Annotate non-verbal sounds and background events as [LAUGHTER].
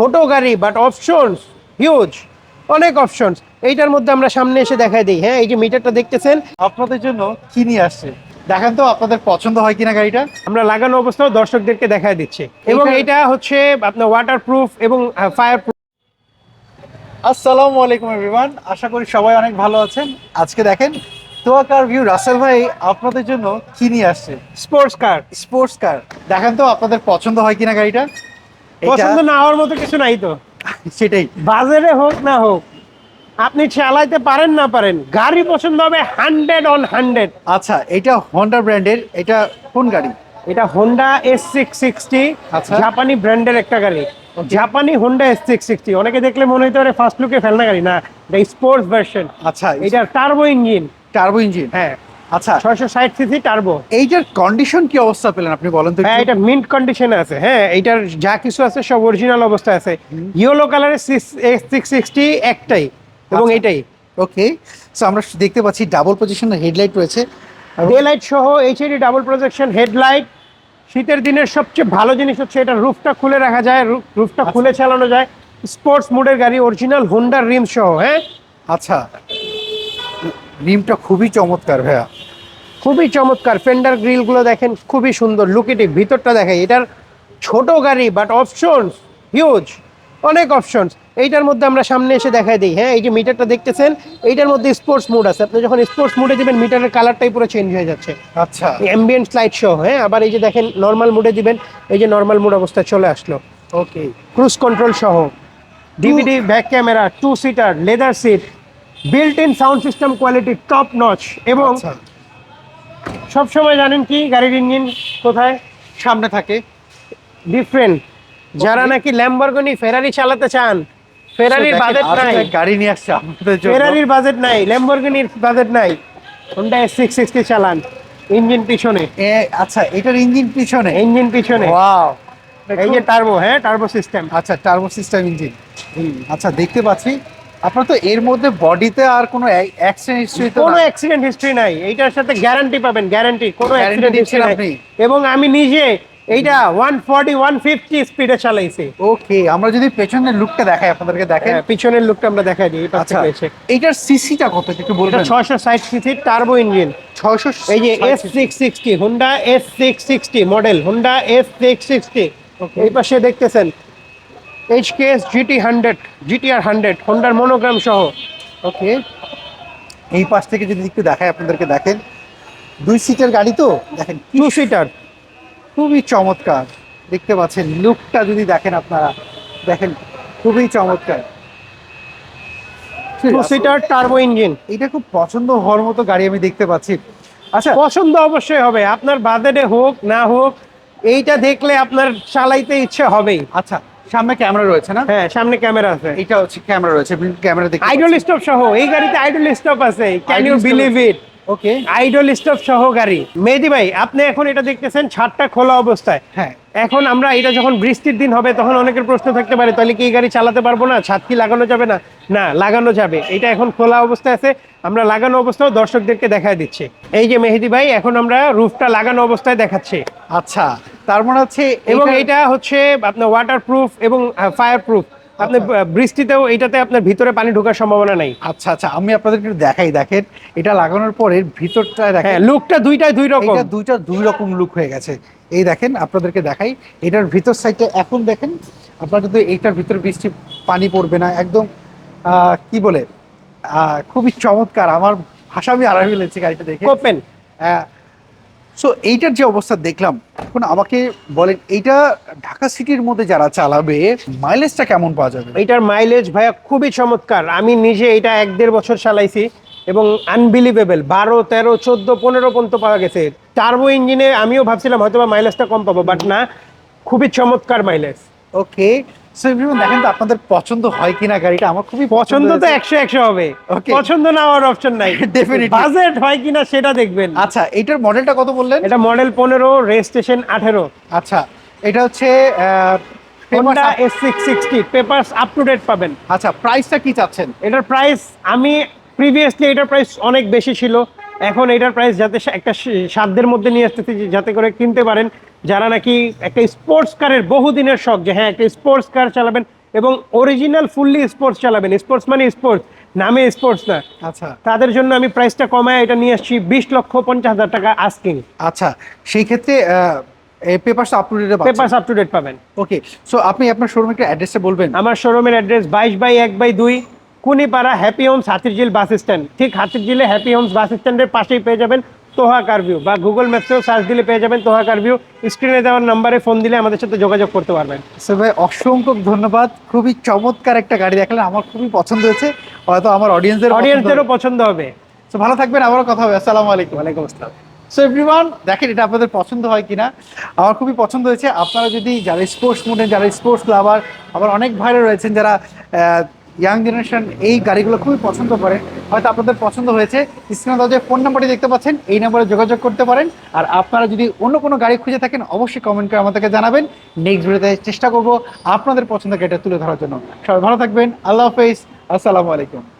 ছোট গাড়ি but options huge অনেক অপশনস এইটার মধ্যে আমরা সামনে এসে দেখাই দিই। হ্যাঁ এই যে মিটারটা দেখতেছেন? আপনাদের জন্য কি নিয়ে আসছে? দেখেন তো আপনাদের পছন্দ হয় কিনা গাড়িটা? আমরা লাগানো অবস্থাও দর্শকদেরকে দেখাই দিচ্ছি। এবং এটা হচ্ছে আপনার ওয়াটার প্রুফ এবং ফায়ার প্রুফ আসসালামু আলাইকুম এভরিওয়ান আশা করি সবাই অনেক ভালো আছেন। আজকে দেখেন তোয়াকার ভিউ। রাসেল ভাই আপনাদের জন্য কি নিয়ে আসছে? স্পোর্টস কার স্পোর্টস কার দেখেন তো আপনাদের পছন্দ হয় কিনা গাড়িটা? পছন্দ না হওয়ার মতো কিছু নাই তো। সেটাই। বাজারে হোক না হোক আপনি চালাইতে পারেন না পারেন গাড়ি পছন্দ হবে হান্ড্রেড অন হান্ড্রেড। আচ্ছা এটা হন্ডা ব্র্যান্ডের এটা কোন গাড়ি? এটা হন্ডা এস সিক্স সিক্সটি। জাপানি ব্র্যান্ডের একটা গাড়ি। জাপানি হোন্ডা এস সিক্স সিক্সটি অনেকে দেখলে মনে হতে পারে ফার্স্ট লুকে ফেলনা গাড়ি না এটা স্পোর্টস ভার্সন আচ্ছা এটা টার্বো ইঞ্জিন টার্বো ইঞ্জিন হ্যাঁ। আচ্ছা। ছয়শো ষাট সিসি টার্বো এইটার কন্ডিশন কি অবস্থা পেলেন আপনি বলেন তো হ্যাঁ এটা মিন্ট কন্ডিশনে আছে। হ্যাঁ এটার যা কিছু আছে সব অরিজিনাল অবস্থায় আছে। ইয়েলো কালারের সিক্স সিক্সটি একটাই এবং। এটাই ওকে সো আমরা দেখতে পাচ্ছি ডাবল পজিশনের হেডলাইট রয়েছে। ডে লাইট সহ এইচএডি ডাবল প্রজেকশন হেডলাইট শীতের দিনের সবচেয়ে ভালো জিনিস হচ্ছে এটা রুফটা খুলে রাখা যায় রুফটা আচ্ছা। খুলে চালানো যায়। স্পোর্টস মোডের গাড়ি অরিজিনাল হোন্ডার রিম সহ হ্যাঁ? আচ্ছা। রিমটা খুবই চমৎকার ভাইয়া। খুবই চমৎকার। ফেন্ডার গ্রিলগুলো দেখেন খুবই সুন্দর লুকেটিভ ভিতরটা দেখে এটার ছোট গাড়ি বাট অপশনস হিউজ অনেক অপশনস এইটার মধ্যে আমরা সামনে এসে দেখাই দিই। হ্যাঁ এই যে মিটারটা দেখতেছেন এইটার মধ্যে স্পোর্টস মোড আছে। আপনি যখন স্পোর্টস মোডে দিবেন মিটারের কালারটাই পুরো চেঞ্জ হয়ে যাচ্ছে। আচ্ছা। অ্যাম্বিয়েন্ট লাইট সহ হ্যাঁ আবার এই যে দেখেন নর্মাল মোডে দিবেন এই যে নর্মাল মোড অবস্থায় চলে আসলো। ওকে ক্রুজ কন্ট্রোল সহ DVD back camera two seater leather seat built in sound system quality top notch এবং আচ্ছা সবসময় জানেন কি গাড়ির ইঞ্জিন কোথায়? সামনে থাকে। ডিফারেন্ট যারা নাকি ল্যাম্বরগনি ফেরারি চালাতে চান ফেরারির বাজেট নাই। গাড়ি নিয়ে আসছে আমাদের জন্য? ফেরারির বাজেট নাই ল্যাম্বরগনির বাজেট নাই। হোন্ডা এস সিক্স সিক্সটি চালান ইঞ্জিন পিছনে। এ, আচ্ছা এটার ইঞ্জিন পিছনে? ইঞ্জিন পিছনে। ওয়াও এই যে টার্বো হ্যাঁ টার্বো সিস্টেম আচ্ছা টার্বো সিস্টেম ইঞ্জিন। আচ্ছা দেখতে পাচ্ছি। আপনার তো এর মধ্যে বডিতে আর কোনো অ্যাক্সিডেন্ট হিস্ট্রি কোনো অ্যাক্সিডেন্ট হিস্ট্রি নাই। এইটার সাথে গ্যারান্টি পাবেন গ্যারান্টি কোনো অ্যাক্সিডেন্ট হিস্ট্রি নাই। এবং আমি নিজে এইটা ওয়ান ফর্টি ওয়ান ফিফটি স্পিডে চালাইছি। ওকে আমরা যদি পেছনের লুকটা দেখাই আপনাদেরকে দেখেন। হ্যাঁ, পিছনের লুকটা আমরা দেখাই দিই এটা আচ্ছা এসে এইটার সিসিটা কত একটু বলবেন? ছয়শো ষাট সিসি টার্বো ইঞ্জিন ছয়শো এই যে S six sixty Honda S six sixty model sixty Okay. এই পাশে দেখতেছেন H K S GT hundred GTR hundred হোন্ডার monogram সহ। ওকে এই পাশ থেকে যদি একটু দেখাই আপনাদেরকে দেখেন। দুই সিটের গাড়ি তো? দেখেন টু সিটার খুবই চমৎকার। দেখতে পাচ্ছেন লুকটা যদি দেখেন আপনারা দেখেন খুবই চমৎকার। টু সিটার টার্বো ইঞ্জিন এটা খুব পছন্দ হওয়ার মতো গাড়ি আমি দেখতে পাচ্ছি। আচ্ছা। পছন্দ অবশ্যই হবে। আপনার বাজেটে হোক না হোক এইটা দেখলে আপনার চালাইতে ইচ্ছে হবেই। আচ্ছা সামনে ক্যামেরা রয়েছে না? হ্যাঁ সামনে ক্যামেরা আছে। এটা হচ্ছে ক্যামেরা রয়েছে ক্যামেরা দেখতে আইডল স্টপ সহ এই গাড়িতে আইডল স্টপ আছে can you believe it okay idle stop সহ গাড়ি। মেহেদি ভাই আপনি এখন এটা দেখতেছেন ছাদটা খোলা অবস্থায়। হ্যাঁ। এখন আমরা এটা যখন বৃষ্টির দিন হবে তখন অনেকের প্রশ্ন থাকতে পারে তাহলে কি এই গাড়ি চালাতে পারব না? ছাদ কি লাগানো যাবে না? না লাগানো যাবে। এটা এখন খোলা অবস্থায় আছে। আমরা লাগানো অবস্থাও দর্শকদেরকে দেখায় দিচ্ছি। এই যে মেহেদি ভাই এখন আমরা রুফটা লাগানো অবস্থায় দেখাচ্ছি। আচ্ছা। তার মানে হচ্ছে এবং এটা হচ্ছে আপনার এবং আপনি আচ্ছা। বৃষ্টিতেও এটাতে আপনার ভিতরে পানি ঢোকার সম্ভাবনা নাই। আচ্ছা আচ্ছা আমি আপনাদেরকে দেখাই দেখেন এটা লাগানোর পরে ভিতরটা দেখেন। হ্যাঁ লুকটা দুইটাই দুই রকম। এটা দুইটা দুই রকম লুক হয়ে গেছে। এই দেখেন আপনাদেরকে দেখাই এটার ভিতর সাইডটা এখন দেখেন আপনার কিন্তু এইটার ভিতরে বৃষ্টি পানি পড়বে না একদম আহ, কি বলে আহ, খুবই চমৎকার আমার ভাষা আমি আড়াই ফেলেছি গাড়িটা দেখে। ওপেন সো এইটার যে অবস্থা দেখলাম এখন আমাকে বলেন এইটা ঢাকা সিটির মধ্যে যারা চালাবে মাইলেজটা কেমন পাওয়া যাবে? এটার মাইলেজ ভাইয়া খুবই চমৎকার। আমি নিজে এটা এক দেড় বছর চালাইছি এবং আনবিলিভেবল বারো তেরো চোদ্দ পনেরো পর্যন্ত পাওয়া গেছে। টার্বো ইঞ্জিনে আমিও ভাবছিলাম হয়তো বা মাইলেজটা কম পাবো বাট না খুবই চমৎকার মাইলেজ ওকে সো এভরিওয়ান দেখেন তো আপনাদের পছন্দ হয় কিনা গাড়িটা? আমার খুবই পছন্দ তো একশো একশো হবে. পছন্দ না হওয়ার অপশন নাই। [LAUGHS] Definitely. বাজেট হয় কিনা সেটা দেখবেন। আচ্ছা এইটার মডেলটা কত বললেন? এটা মডেল পনেরো রেজিস্ট্রেশন আঠেরো। আচ্ছা এটা হচ্ছে Honda S six sixty papers up to date পাবেন। আচ্ছা প্রাইসটা কি চাচ্ছেন? এটার প্রাইস আমি প্রিভিয়াসলি এটার প্রাইস অনেক বেশি ছিল। এখন এটার প্রাইস যাতে একটা সাধ্যের মধ্যে নিয়ে আসতেছি যাতে করে কিনতে পারেন। যারা নাকি একটা স্পোর্টস কারের বহুদিনের শখ যে হ্যাঁ একটা স্পোর্টস কার চালাবেন এবং অরিজিনাল ফুললি স্পোর্টস চালাবেন। স্পোর্টস মানে স্পোর্টস নামে স্পোর্টস না। আচ্ছা। তাদের জন্য আমি প্রাইসটা কমায় এটা নিয়ে আসছি বিশ লক্ষ পঞ্চাশ হাজার টাকা আস্কিং আচ্ছা সেই ক্ষেত্রে papers up to date papers up to date পাবেন। ওকে সো আপনি আপনার শোরুমের অ্যাড্রেসটা বলবেন? আমার শোরুমের অ্যাড্রেস বাইশ বাই এক বাই দুই Kunipara happy homes Hatirjheel bus stand. ঠিক হাতিরঝিলে হ্যাপি হোমস বাস স্ট্যান্ডের পাশেই পেয়ে যাবেন তোহা কারভিউ বা গুগল ম্যাপসেও সার্চ দিলে পেয়ে যাবেন তোহা কারভিউ স্ক্রিনে দেওয়ার নাম্বারে ফোন দিলে আমাদের সাথে যোগাযোগ করতে পারবেন। সো ভাই অসংখ্য ধন্যবাদ। খুবই চমৎকার একটা গাড়ি দেখালেন। আমার খুবই পছন্দ হয়েছে। হয়তো আমার অডিয়েন্সদের অডিয়েন্সদেরও পছন্দ হবে। তো ভালো থাকবেন। আবারও কথা হবে। আসসালামু আলাইকুম। ওয়ালাইকুম আসসালাম। সো এভরিওয়ান দেখেন এটা আপনাদের পছন্দ হয় কিনা? আমার খুবই পছন্দ হয়েছে। আপনারা যদি যারা স্পোর্টস মুডে যারা স্পোর্টস লাভার আবার অনেক ভাইরা রয়েছেন যারা ইয়াং জেনারেশন এই গাড়িগুলো খুবই পছন্দ করে। হয়তো আপনাদের পছন্দ হয়েছে। স্ক্রিনে যে ফোন নাম্বারটি দেখতে পাচ্ছেন, এই নাম্বারে যোগাযোগ করতে পারেন। আর আপনারা যদি অন্য কোনো গাড়ি খুঁজে থাকেন, অবশ্যই কমেন্ট করে আমাদেরকে জানাবেন। নেক্সট ভিডিওতে চেষ্টা করব আপনাদের পছন্দের গাড়িটা তুলে ধরার জন্য। সবাই ভালো থাকবেন। আল্লাহ হাফেজ। আসসালামু আলাইকুম।